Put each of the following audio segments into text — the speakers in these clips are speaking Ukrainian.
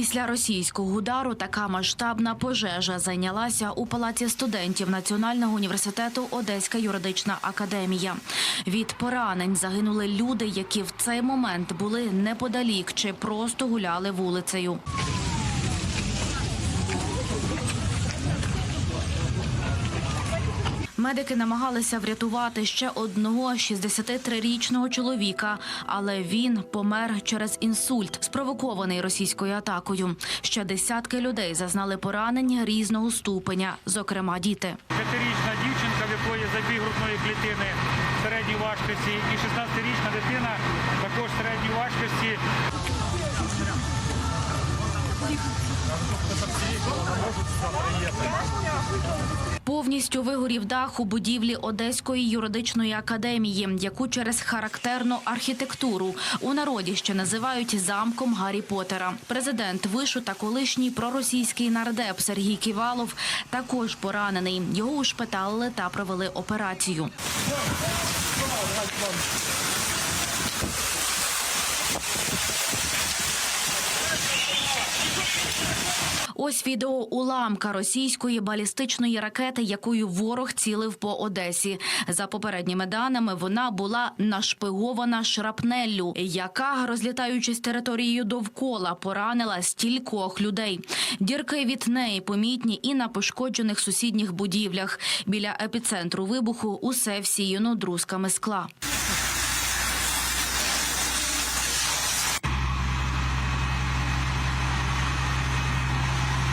Після російського удару така масштабна пожежа зайнялася у палаці студентів Національного університету Одеська юридична академія. Від поранень загинули люди, які в цей момент були неподалік чи просто гуляли вулицею. Медики намагалися врятувати ще одного 63-річного чоловіка, але він помер через інсульт, спровокований російською атакою. Ще десятки людей зазнали поранень різного ступеня, зокрема діти. П'ятирічна дівчинка, в якої забіг грудної клітини середньої важкості, і 16-річна дитина також середньої важкості. Повністю вигорів дах у будівлі Одеської юридичної академії, яку через характерну архітектуру у народі ще називають замком Гаррі Поттера. Президент вишу та колишній проросійський нардеп Сергій Ківалов також поранений. Його ушпиталили та провели операцію. Ось відео уламка російської балістичної ракети, якою ворог цілив по Одесі. За попередніми даними, вона була нашпигована шрапнеллю, яка, розлітаючись територією довкола, поранила стількох людей. Дірки від неї помітні і на пошкоджених сусідніх будівлях. Біля епіцентру вибуху усе всіяно друзками скла.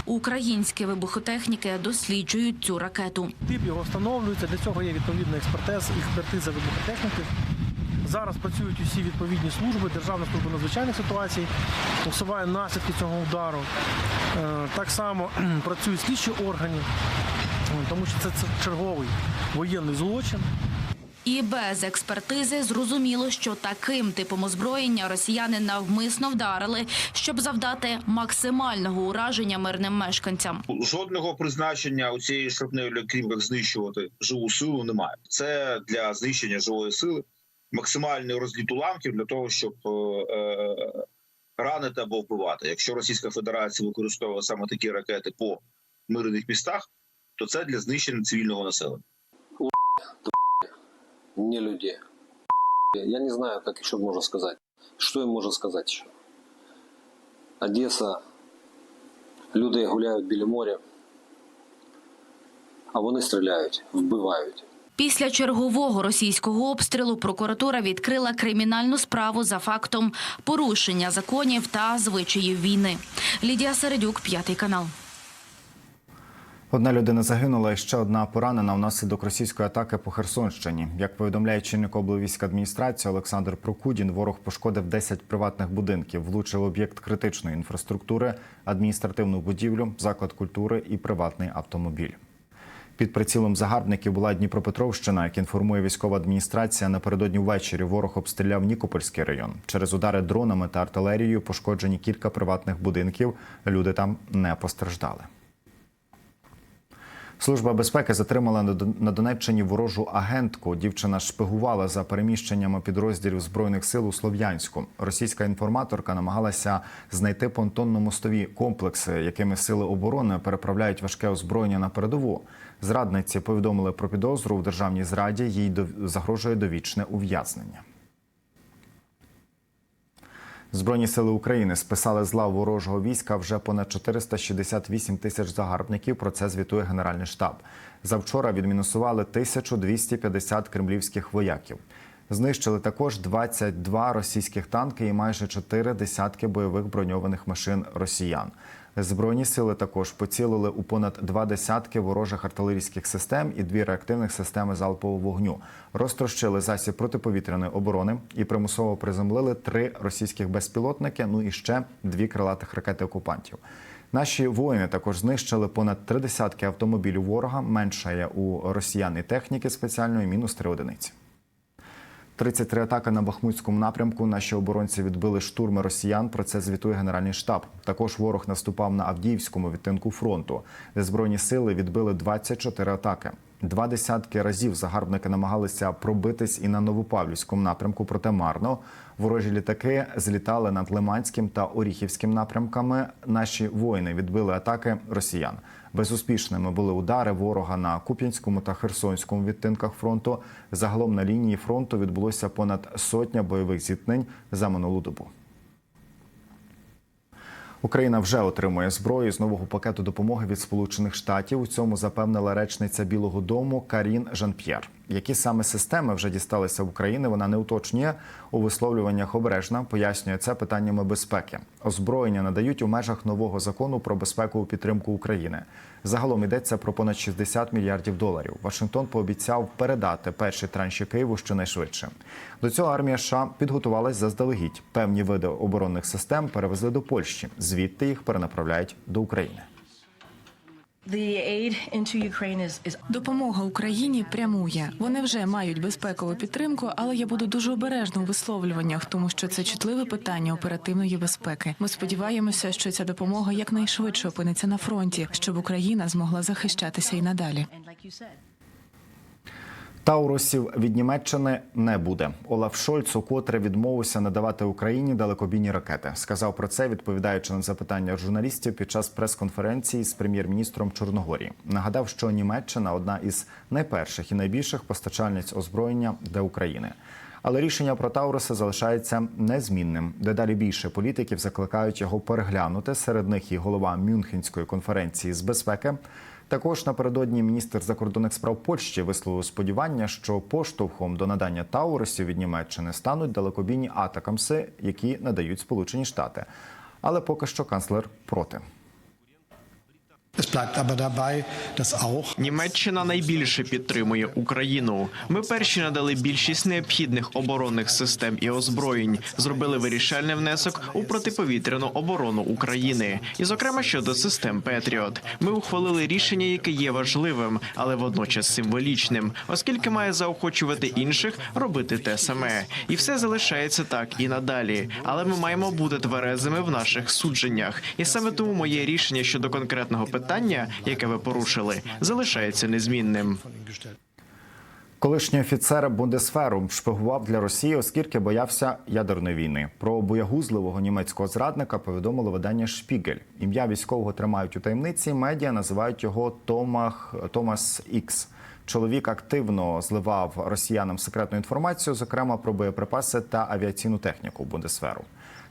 Українські вибухотехніки досліджують цю ракету. Тип його встановлюється. Для цього є відповідна експертиза, експертиза вибухотехніки. Зараз працюють усі відповідні служби, Державна служба надзвичайних ситуацій, усуває наслідки цього удару. Е, Так само працюють слідчі органи, тому що це черговий воєнний злочин. І без експертизи зрозуміло, що таким типом озброєння росіяни навмисно вдарили, щоб завдати максимального ураження мирним мешканцям. Жодного призначення у цієї шрапнелі, крім як знищувати живу силу, немає. Це для знищення живої сили, максимальний розліт уламків для того, щоб е, е, ранити або вбивати. Якщо Російська Федерація використовує саме такі ракети по мирних містах, то це для знищення цивільного населення. Не люди. Я не знаю, как еще можно сказать. Что им можно сказать еще? Одесса, люди гуляють біля моря, а вони стріляють, вбивають. Після чергового російського обстрілу прокуратура відкрила кримінальну справу за фактом порушення законів та звичаїв війни. Лідія Середюк, п'ятий канал. Одна людина загинула і ще одна поранена внаслідок російської атаки по Херсонщині. Як повідомляє чинник облвійської адміністрації Олександр Прокудін, ворог пошкодив 10 приватних будинків, влучив об'єкт критичної інфраструктури, адміністративну будівлю, заклад культури і приватний автомобіль. Під прицілом загарбників була Дніпропетровщина, як інформує військова адміністрація. Напередодні ввечері ворог обстріляв Нікопольський район. Через удари дронами та артилерією пошкоджені кілька приватних будинків. Люди там не постраждали. Служба безпеки затримала на Дон- на Донеччині ворожу агентку. Дівчина шпигувала за переміщеннями підрозділів збройних сил у Слов'янську. Російська інформаторка намагалася знайти понтонно-мостові комплекси, якими сили оборони переправляють важке озброєння на передову. Зрадниці повідомили про підозру в державній зраді. Їй загрожує довічне ув'язнення. Збройні сили України списали з лав ворожого війська вже понад 468 тисяч загарбників. Про це звітує Генеральний штаб. Завчора відмінусували 1250 кремлівських вояків. Знищили також 22 російських танки і майже 4 десятки бойових броньованих машин росіян. Збройні сили також поцілили у понад два десятки ворожих артилерійських систем і дві реактивних системи залпового вогню. Розтрощили засіб протиповітряної оборони і примусово приземлили три російських безпілотники. Ну і ще дві крилатих ракети окупантів. Наші воїни також знищили понад три десятки автомобілів ворога. Меншає у росіян і техніки спеціальної мінус три одиниці. 33 атаки на Бахмутському напрямку. Наші оборонці відбили штурми росіян. Про це звітує Генеральний штаб. Також ворог наступав на Авдіївському відтинку фронту, де збройні сили відбили 24 атаки. Два десятки разів загарбники намагалися пробитись і на Новопавлівському напрямку, проте марно. Ворожі літаки злітали над Лиманським та Оріхівським напрямками. Наші воїни відбили атаки росіян. Безуспішними були удари ворога на Куп'янському та Херсонському відтинках фронту. Загалом на лінії фронту відбулося понад сотня бойових зіткнень за минулу добу. Україна вже отримує зброю з нового пакету допомоги від Сполучених Штатів. У цьому запевнила речниця Білого Дому Карін Жан-П'єр. Які саме системи вже дісталися в Україні, вона не уточнює у висловлюваннях обережна. Пояснює це питаннями безпеки. Озброєння надають у межах нового закону про безпекову підтримку України. Загалом йдеться про понад 60 мільярдів доларів. Вашингтон пообіцяв передати перші транші Києву щонайшвидше. До цього армія США підготувалась заздалегідь. Певні види оборонних систем перевезли до Польщі. Звідти їх перенаправляють до України. Допомога Україні прямує. Вони вже мають безпекову підтримку, але я буду дуже обережна у висловлюваннях, тому що це чутливе питання оперативної безпеки. Ми сподіваємося, що ця допомога якнайшвидше опиниться на фронті, щоб Україна змогла захищатися і надалі. Таурусів від Німеччини не буде. Олаф Шольц укотре відмовився надавати Україні далекобійні ракети. Сказав про це, відповідаючи на запитання журналістів під час прес-конференції з прем'єр-міністром Чорногорії. Нагадав, що Німеччина одна із найперших і найбільших постачальниць озброєння для України. Але рішення про Тауруси залишається незмінним. Дедалі більше політиків закликають його переглянути. Серед них і голова Мюнхенської конференції з безпеки. Також напередодні міністр закордонних справ Польщі висловив сподівання, що поштовхом до надання Таурусів від Німеччини стануть далекобійні атакамси, які надають Сполучені Штати. Але поки що канцлер проти. Німеччина найбільше підтримує Україну. Ми перші надали більшість необхідних оборонних систем і озброєнь, зробили вирішальний внесок у протиповітряну оборону України, і, зокрема, щодо систем Петріот. Ми ухвалили рішення, яке є важливим, але водночас символічним, оскільки має заохочувати інших робити те саме. І все залишається так і надалі. Але ми маємо бути тверезими в наших судженнях. І саме тому моє рішення щодо конкретного питання, яке ви порушили, залишається незмінним. Колишній офіцер Бундесферу шпигував для Росії, оскільки боявся ядерної війни. Про боягузливого німецького зрадника повідомило видання Шпігель. Ім'я військового тримають у таємниці. Медіа називають його Томах Томас Ікс. Чоловік активно зливав росіянам секретну інформацію, зокрема про боєприпаси та авіаційну техніку Бундесферу.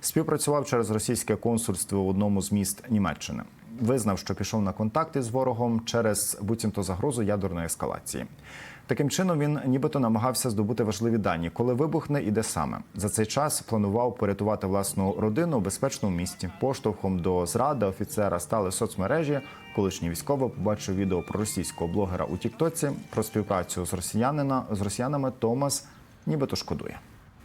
Співпрацював через російське консульство в одному з міст Німеччини. Визнав, що пішов на контакти з ворогом через буцімто загрозу ядерної ескалації. Таким чином він нібито намагався здобути важливі дані, коли вибухне і де саме. За цей час планував порятувати власну родину у безпечному місті. Поштовхом до зради офіцера стали соцмережі. Колишній військовий побачив відео про російського блогера у Тіктоці про співпрацю з росіянина з росіянами. Томас нібито шкодує.